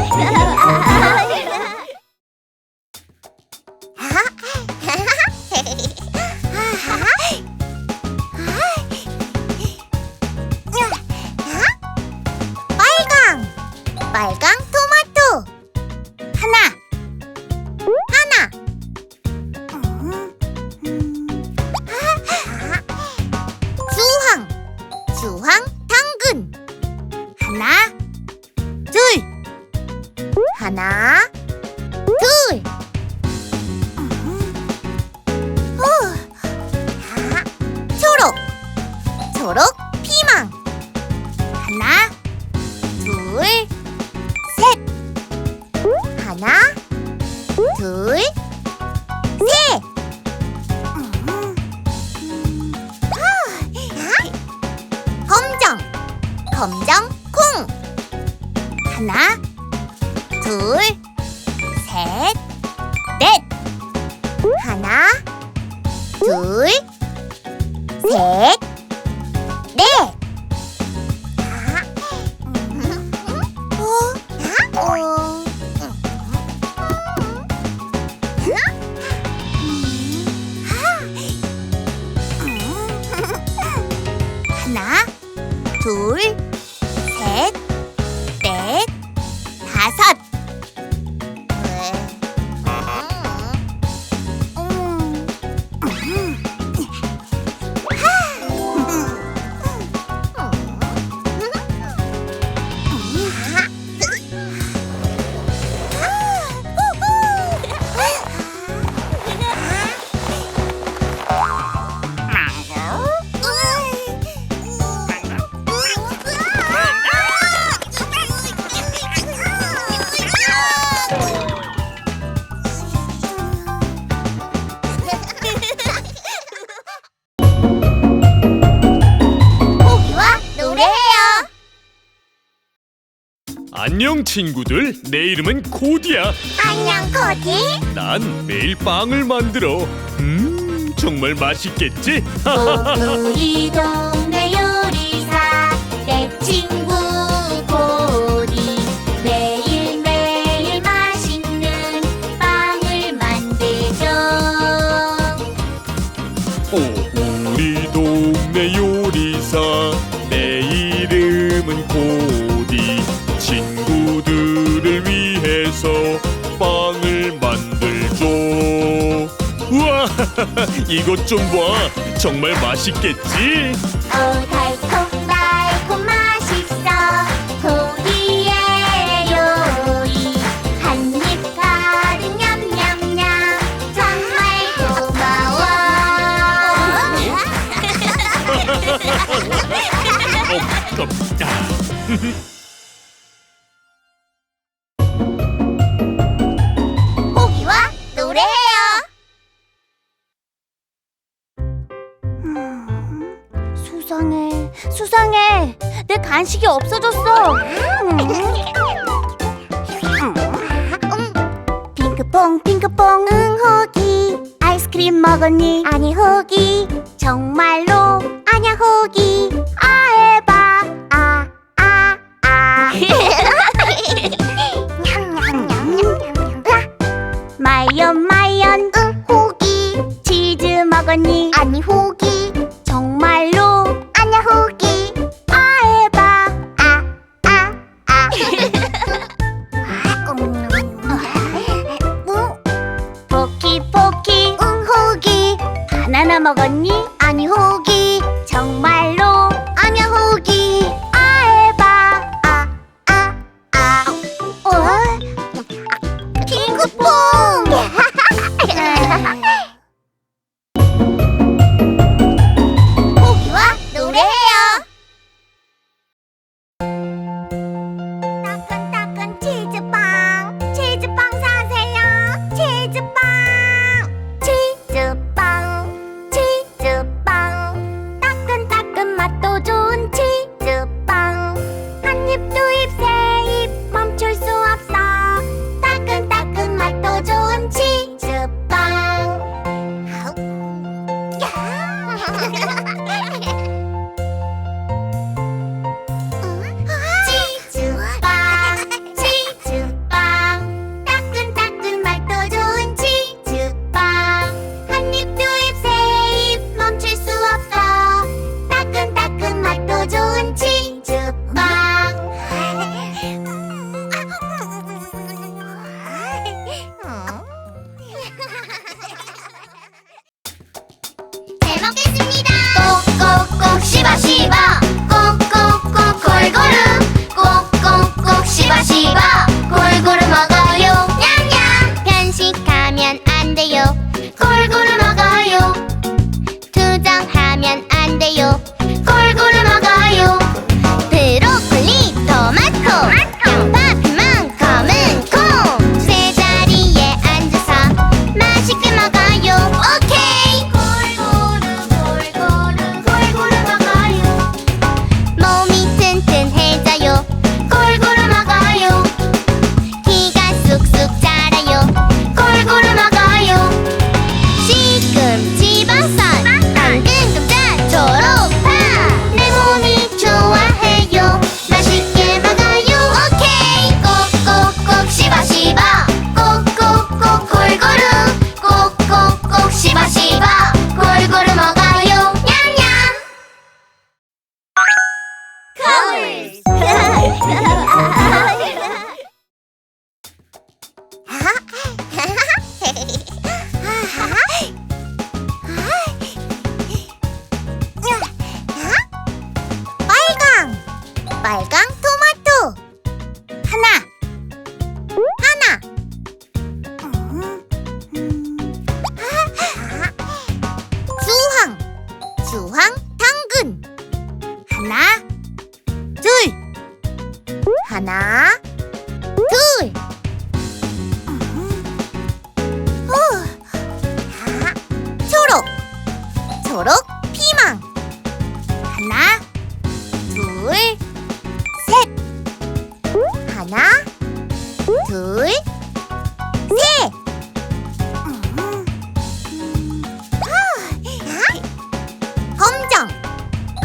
啊哈哈 하나 둘 음. 후. 아, 초록 초록 피망 하나 둘, 셋. 하나, 둘, 셋. 아, 검정, 검정 콩. 하나, 둘, 셋, 넷. 하나, 둘, 셋, 넷. 아, 음. 어? 어? 하나, 둘, 셋, 안녕 친구들 내 이름은 코디야 안녕 코디. 난 매일 빵을 만들어 음 정말 맛있겠지? 요리사 이것 좀 봐. 정말 맛있겠지? 오 달콤 달콤 맛있어. 고디의 요리. 한입 가득 냠냠냠. 정말 고마워. 어, 어, 아. 수상해, 수상해. 내 간식이 없어졌어. 음. 핑크퐁, 핑크퐁, 응, 호기. 아이스크림 먹었니? 아니, 호기. 정말로 아냐, 호기. 아, 해봐. 아, 아, 아. 마이언 마이언 응 호기 치즈 먹었니 아니 호기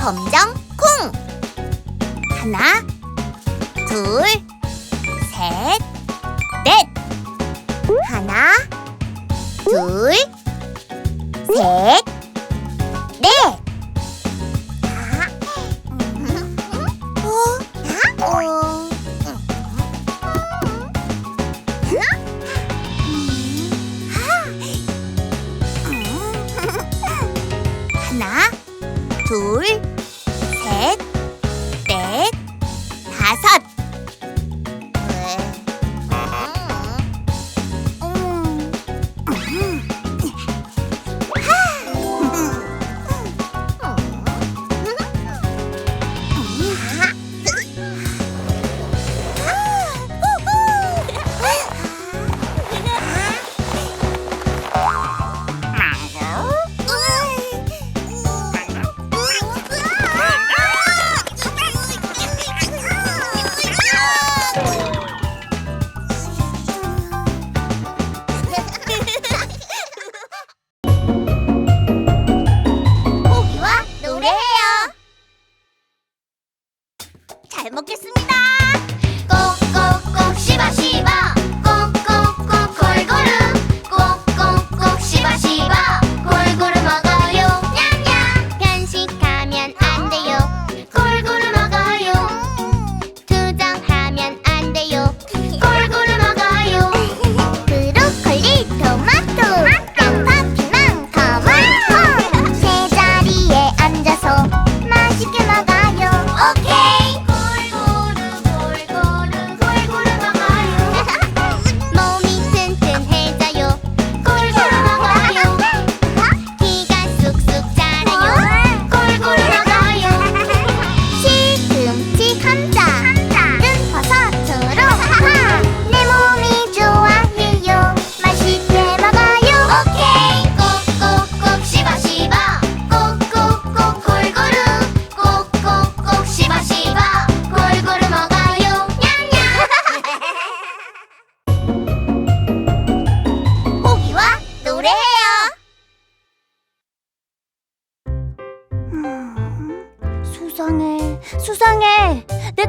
검정 콩. 하나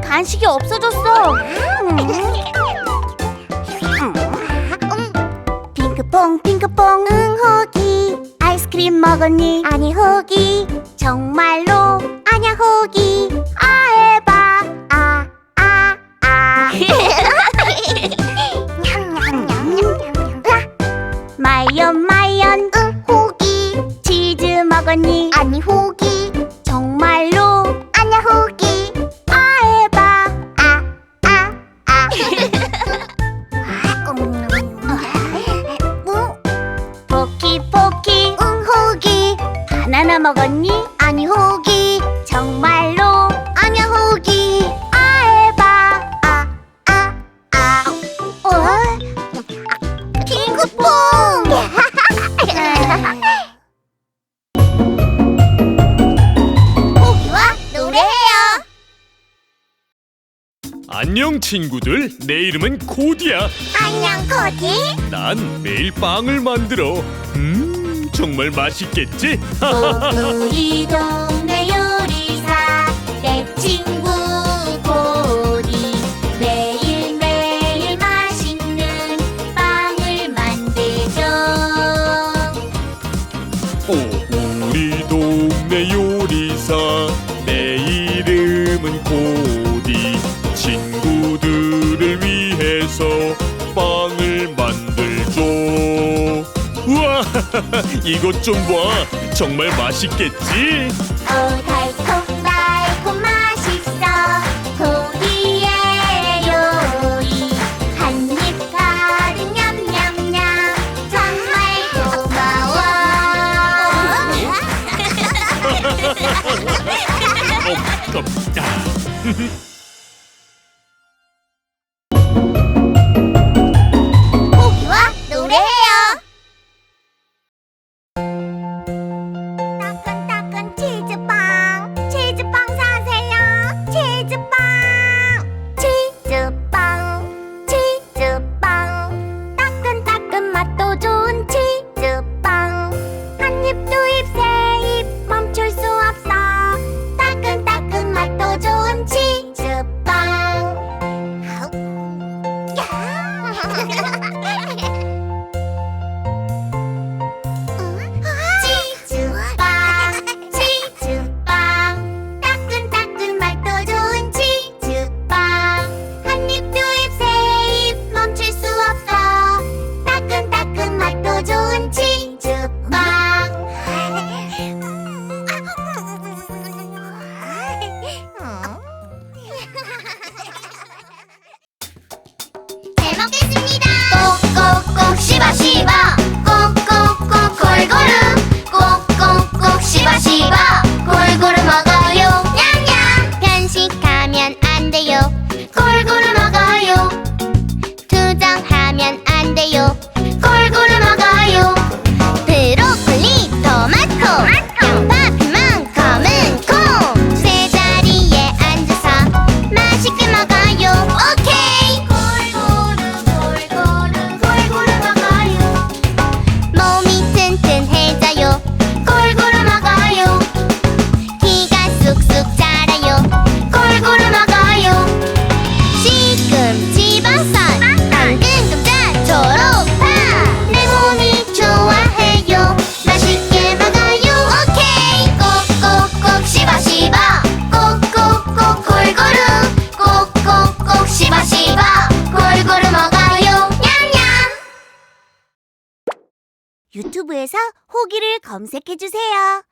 간식이 없어졌어. 핑크퐁 핑크퐁 응 호기 아이스크림 먹었니? 아니 호기 정말로 아냐 호기 아 해봐 아 아, 아. 마이언 마이언 응 호기 치즈 먹었니? 아니 호기 친구들, 내 이름은 코디야. 안녕, 코디. 난 매일 빵을 만들어. 음, 정말 맛있겠지? 우리 동네 요리사 내 친구 코디. 매일매일 맛있는 빵을 만들죠 오, 우리 동네 요리사 내 이름은 코디. 이것 좀 봐. 정말 맛있겠지? 어, 오달걀 호기를 검색해주세요.